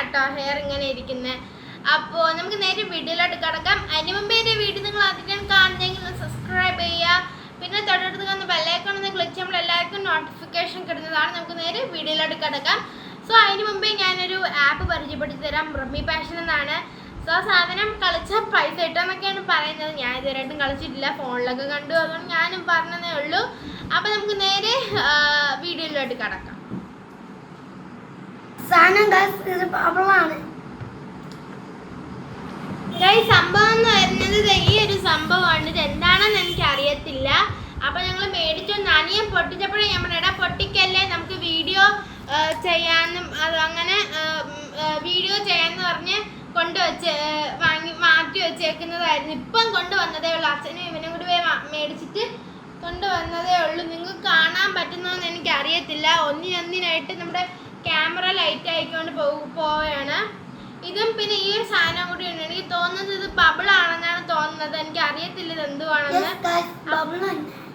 കുളിച്ചോണ്ടാട്ടോ hair ഇങ്ങനെ ഇരിക്കുന്നത് അപ്പോ നമുക്ക് നേരെ വീഡിയോയിലോട്ട് കിടക്കാം. അതിന് മുമ്പേ എന്റെ വീഡിയോ നിങ്ങൾ ആദ്യം കാണുന്നെങ്കിൽ സബ്സ്ക്രൈബ് ചെയ്യുക. പിന്നെ തൊട്ടടുത്ത് കാണുന്ന ബെല്ലൈക്കൺ ഒന്ന് ക്ലിക്ക് ചെയ്യുമ്പോൾ എല്ലാവർക്കും നോട്ടിഫിക്കേഷൻ കിട്ടുന്നതാണ്. നമുക്ക് നേരെ വീഡിയോയിലോട്ട് കിടക്കാം. സോ അതിന് മുമ്പേ ഞാനൊരു ആപ്പ് പരിചയപ്പെടുത്തി തരാം. റമ്മി പാഷൻ എന്നാണ്. സോ ആ സാധനം കളിച്ചാൽ പൈസ കിട്ടുമെന്നൊക്കെയാണ് പറയുന്നത്. ഞാൻ ഇതുവരെയായിട്ടും കളിച്ചിട്ടില്ല. ഫോണിലൊക്കെ കണ്ടു. അതുകൊണ്ട് ഞാനും പറഞ്ഞതേ ഉള്ളൂ. അപ്പോൾ നമുക്ക് നേരെ വീഡിയോയിലോട്ട് കിടക്കാം. സാധനം ഇത് ഈ സംഭവം എന്ന് വരുന്നത് ഈ ഒരു സംഭവമാണ്. ഇത് എന്താണെന്ന് എനിക്ക് അറിയത്തില്ല അപ്പൊ ഞങ്ങൾ മേടിച്ചു നനിയെ പൊട്ടിച്ചപ്പോഴേ നമ്മുടെ ഇട പൊട്ടിക്കല്ലേ നമുക്ക് വീഡിയോ ചെയ്യാനും അത് അങ്ങനെ വീഡിയോ ചെയ്യാന്ന് പറഞ്ഞ് കൊണ്ടുവച്ച് വാങ്ങി മാറ്റി വെച്ചേക്കുന്നതായിരുന്നു. ഇപ്പം കൊണ്ടുവന്നതേ ഉള്ളൂ. അച്ഛനും ഇവനും കൂടി പോയി മേടിച്ചിട്ട് കൊണ്ടുവന്നതേ ഉള്ളൂ. നിങ്ങൾക്ക് കാണാൻ പറ്റുന്നോന്ന് എനിക്ക് അറിയത്തില്ല ഒന്നിനൊന്നിനായിട്ട് നമ്മുടെ ക്യാമറ ലൈറ്റ് ആയിക്കൊണ്ട് പോവുകയാണ് ഇതും പിന്നെ ഈ ഒരു സാധനം കൂടി ഉണ്ട്. എനിക്ക് തോന്നുന്നത് ഇത് ബബിൾ ആണെന്നാണ് തോന്നുന്നത്. എനിക്ക് അറിയത്തില്ല ഇത് എന്തുവാണെന്ന്.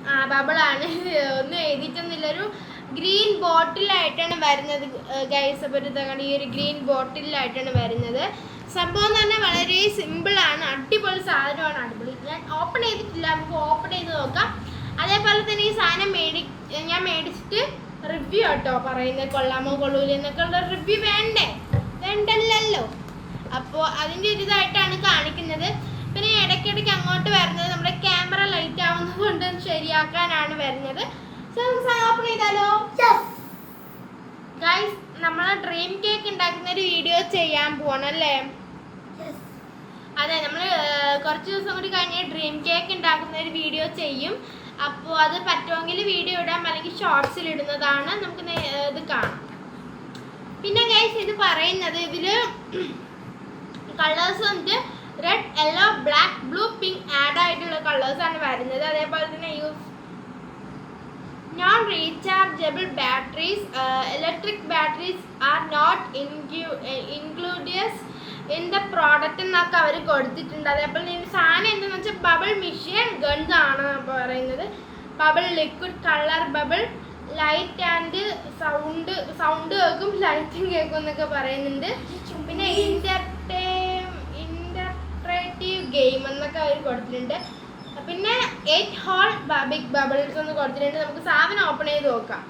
ആ ബബിളാണ് ഒന്നും എഴുതിയിട്ടൊന്നുമില്ല. ഒരു ഗ്രീൻ ബോട്ടിലായിട്ടാണ് വരുന്നത് ഗൈസ് അപ്പോൾ ഇത് ഈ ഒരു ഗ്രീൻ ബോട്ടിലായിട്ടാണ് വരുന്നത്. സംഭവം എന്ന് പറഞ്ഞാൽ വളരെ സിമ്പിളാണ് അടിപൊളി സാധനമാണ്. അടിപൊളി. ഞാൻ ഓപ്പൺ ചെയ്തിട്ടില്ല. നമുക്ക് ഓപ്പൺ ചെയ്ത് നോക്കാം. അതേപോലെ തന്നെ ഈ സാധനം മേടി ഞാൻ മേടിച്ചിട്ട് റിവ്യൂ ആട്ടോ പറയുന്നത്. കൊള്ളാമോ കൊള്ളൂല എന്നൊക്കെ ഉള്ള റിവ്യൂ വേണ്ടേ? വേണ്ടല്ലോ അപ്പോൾ അതിന്റെ ഒരു ഇതായിട്ടാണ് കാണിക്കുന്നത്. പിന്നെ ഇടയ്ക്കിടയ്ക്ക് അങ്ങോട്ട് വരുന്നത് നമ്മുടെ ക്യാമറ ലൈറ്റ് ആവുന്നത് കൊണ്ട് ശരിയാക്കാനാണ് വരുന്നത്. സോ ഓപ്പൺ ചെയ്താലോ? ഗൈസ് നമ്മൾ ഡ്രീം കേക്ക് ഉണ്ടാക്കുന്ന ഒരു വീഡിയോ ചെയ്യാൻ പോണല്ലേ? അല്ലേ അതെ നമ്മൾ കുറച്ച് ദിവസം കൂടി കഴിഞ്ഞ് ഡ്രീം കേക്ക് ഉണ്ടാക്കുന്ന ഒരു വീഡിയോ ചെയ്യും. അപ്പോൾ അത് പറ്റുമെങ്കിൽ വീഡിയോ ഇടാം അല്ലെങ്കിൽ ഷോർട്സിൽ ഇടുന്നതാണ് നമുക്ക് ഇത് കാണാം. പിന്നെ ഗൈസ് ഇത് പറയുന്നത് ഇതിൽ കളേഴ്സ് വന്നിട്ട് red yellow black blue pink add ആയിട്ടുള്ള കളേഴ്സ് ആണ് വരുന്നത്. അതേപോലെ തന്നെ use non rechargeable batteries electric batteries are not included the product എന്നൊക്കെ അവർ കൊടുത്തിട്ടുണ്ട്. അതേപോലെ തന്നെ സാധനം എന്താണെന്ന് വെച്ചാൽ ബബിൾ മിഷ്യൻ ഗൺസ് ആണ് പറയുന്നത്. Bubble liquid colour bubble light and sound sound കേൾക്കും ലൈറ്റും കേൾക്കും എന്നൊക്കെ പറയുന്നുണ്ട്. പിന്നെ ഇന്റർടൈം ഇന്റർട്രേറ്റീവ് ഗെയിം എന്നൊക്കെ അവർ കൊടുത്തിട്ടുണ്ട്. പിന്നെ എയ്റ്റ് ഹോൾ ബിഗ് ബബിൾസ് എന്ന് കൊടുത്തിട്ടുണ്ട്. നമുക്ക് സാധനം ഓപ്പൺ ചെയ്ത് നോക്കാം.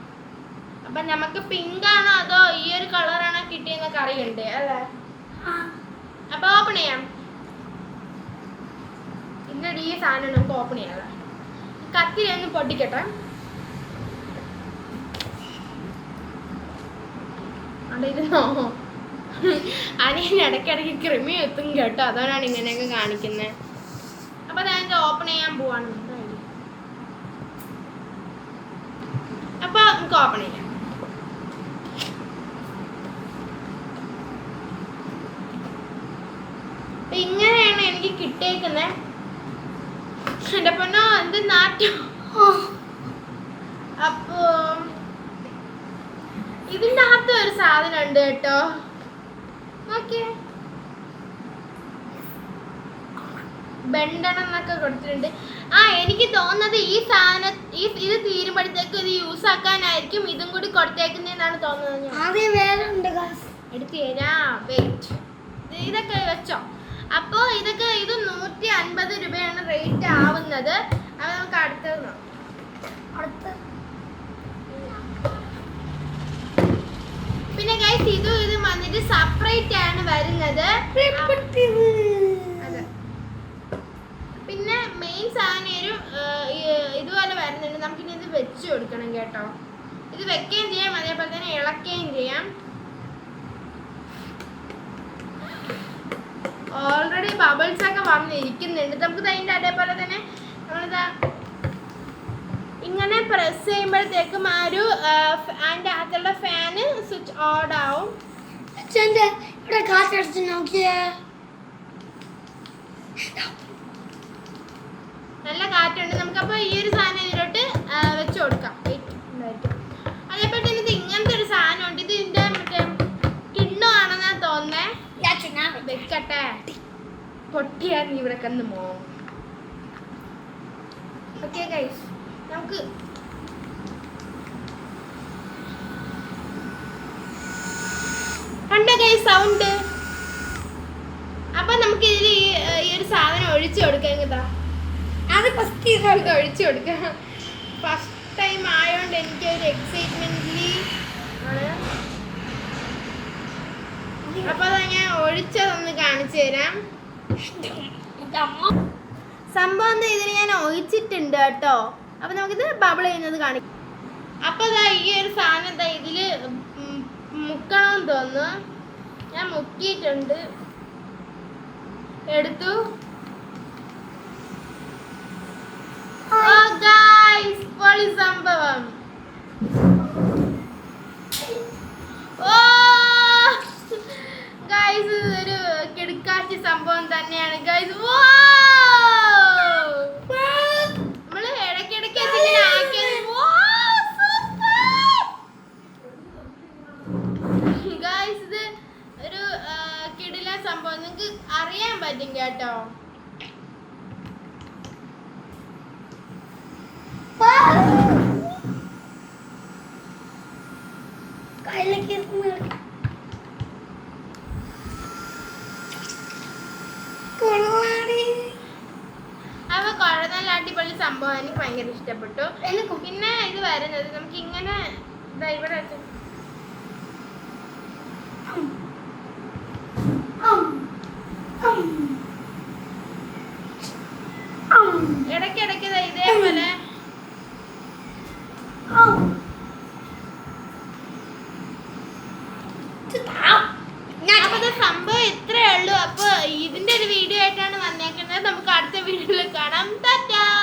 അപ്പം നമുക്ക് പിങ്ക് ആണോ അതോ ഈ ഒരു കളറാണോ കിട്ടിയെന്നൊക്കെ അറിയണ്ടേ അല്ലേ? അപ്പൊ ഓപ്പൺ ചെയ്യാം. എന്നിട്ട് ഈ സാധനം നമുക്ക് ഓപ്പൺ ചെയ്യാം. ഒന്ന് പൊട്ടിക്കട്ടെ. അവിടെ ഇരുന്നോ അനിയൻ ഇടയ്ക്കിടയ്ക്ക് കൃമി എത്തും കേട്ടോ. അതുകൊണ്ടാണ് ഇങ്ങനെയൊക്കെ കാണിക്കുന്നത് അപ്പൊ ഞാൻ ഓപ്പൺ ചെയ്യാൻ പോവാണ്. അപ്പൊ നമുക്ക് ഓപ്പൺ ചെയ്യാം അപ്പൊ ഇങ്ങനെയാണ് എനിക്ക് കിട്ടേക്കുന്നേ എന്റെ പൊന്നോ എന്ത് നാറ്റം. അപ്പോ ഇതിന്റെ അകത്ത് ഒരു സാധനം ഉണ്ട് കേട്ടോ. നോക്കിയേ. ബെണ്ടണം എന്നൊക്കെ കൊടുത്തിട്ടുണ്ട്. ആ എനിക്ക് തോന്നുന്നത് ഈ സാധനം ഈ ഇത് തീരുമ്പോഴത്തേക്കും ഇത് യൂസ് ആക്കാനായിരിക്കും ഇതും കൂടി കൊടുത്തേക്കുന്നതെന്നാണ് തോന്നുന്നത് ഞാൻ. എടുത്തു തരാം. വെയിറ്റ് ഇതൊക്കെ വെച്ചോ. അപ്പോൾ ഇതൊക്കെ ഇത് നൂറ്റി അൻപത് രൂപയാണ് റേറ്റ് ആവുന്നത്. അപ്പോൾ നമുക്ക് അടുത്തത് നോക്കാം. അടുത്ത. പിന്നെ ഗൈസ് ഇതും ഇതും വന്നിട്ട് സെപ്പറേറ്റ് ആണ് വരുന്നത്. പിന്നെ മെയിൻ സാധനം ഒരു ഇതുപോലെ വരുന്നുണ്ട്. നമുക്കിനി ഇത് വെച്ച് കൊടുക്കണം കേട്ടോ. ഇത് വെക്കുകയും ചെയ്യാം. അതേപോലെ തന്നെ ഇളക്കുകയും ചെയ്യാം. ബബിൾസ് ഒക്കെ വന്നിരിക്കുന്നുണ്ട്. നമുക്ക് അതിന്റെ അതേപോലെ തന്നെ നമ്മളിതാ ഇങ്ങനെ പ്രസ് ചെയ്യുമ്പോഴത്തേക്കും ആ ഒരു അതിന്റെ അകത്തുള്ള ഫാന് സ്വിച്ച് ഓൺ ആവും. അച്ഛന്റെ ഇവിടെ കാറ്റടിച്ച് നോക്കിയേ. നല്ല കാറ്റുണ്ട്. നമുക്കപ്പോൾ ഈ ഒരു സാധനം ഇതിലോട്ട് പൊട്ടിയാൽ ഇവിടെ കന്ന് മോ. ഓക്കെ ഗൈസ് നമുക്ക് സൗണ്ട് അപ്പൊ നമുക്ക് ഇതിൽ ഈ ഒരു സാധനം ഒഴിച്ചു കൊടുക്കാം കേട്ടാ. അത് ഫസ്റ്റ് ഇത് ഒഴിച്ചു കൊടുക്കാം. ഫസ്റ്റ് ടൈം ആയതുകൊണ്ട് എനിക്ക് ഒരു എക്സൈറ്റ്മെന്റ് അപ്പൊ അത് ഞാൻ ഒഴിച്ചതൊന്ന് കാണിച്ചു തരാം. സംഭവം ഇതിന് ഞാൻ ഒഴിച്ചിട്ടുണ്ട് കേട്ടോ. അപ്പൊ നമുക്കിത് ബബിൾ ചെയ്യുന്നത് കാണിക്കും. അപ്പൊ ദാ ഈ ഒരു സാധനം എന്താ ഇതിൽ മുക്കണമെന്ന് തോന്നുന്നു. ഞാൻ മുക്കിയിട്ടുണ്ട്. എടുത്തു. തന്നെയാണ്. ഗൈസ് നമ്മൾ ഇടയ്ക്കിടയ്ക്ക് ഗായ്സ് ഇത് ഒരു കിടില സംഭവം. നിങ്ങൾക്ക് അറിയാൻ പറ്റും കേട്ടോ. കയ്യിലേക്ക് കുറെ നല്ല അടിപൊളി സംഭവം എനിക്ക് ഭയങ്കര ഇഷ്ടപ്പെട്ടു. എനിക്കും. പിന്നെ ഇത് വരുന്നത് നമുക്ക് ഇങ്ങനെ ദാ ഇവിടെ വെച്ച്. ഇടയ്ക്കിടയ്ക്ക് ഇതേപോലെ. അപ്പൊ സംഭവം ഇത്രേ ഉള്ളൂ. അപ്പൊ ഇതിന്റെ ഒരു വീഡിയോ ആയിട്ടാണ് നമുക്ക് അടുത്ത വീഡിയോയിൽ കാണാം. ടാറ്റ.